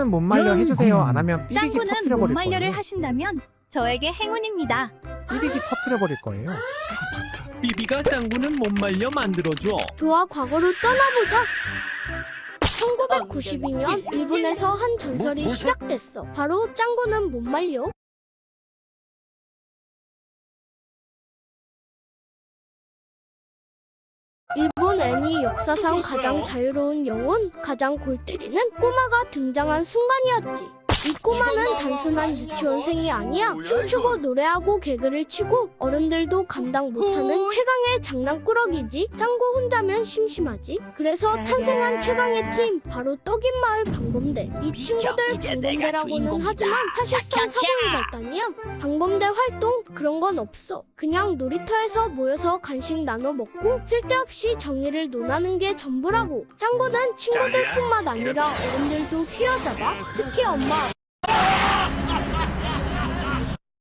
짱구는 못 말려 해주세요. 안 하면 삐비기 짱구는 못 터트려버릴 말려를 거예요. 하신다면 저에게 행운입니다. 삐비기 터트려버릴 거예요. 삐비가 짱구는 못 말려 만들어줘. 좋아, 과거로 떠나보자. 1992년 일본에서 한 전설이 시작됐어. 바로 짱구는 못 말려. 애니 역사상 가장 자유로운 영혼, 가장 골 때리는 꼬마가 등장한 순간이었지. 이 꼬마는 단순한 유치원생이 아니야. 춤추고 노래하고 개그를 치고 어른들도 감당 못하는 최강의 장난꾸러기지. 짱구 혼자면 심심하지. 그래서 탄생한 최강의 팀 바로 떡인 마을 방범대. 이 친구들 방범대라고는 하지만 사실상 발단이야. 방범대 활동 그런 건 없어. 그냥 놀이터에서 모여서 간식 나눠 먹고 쓸데없이 정의를 논하는 게 전부라고. 짱구는 친구들뿐만 아니라 어른들도 휘어잡아. 특히 엄마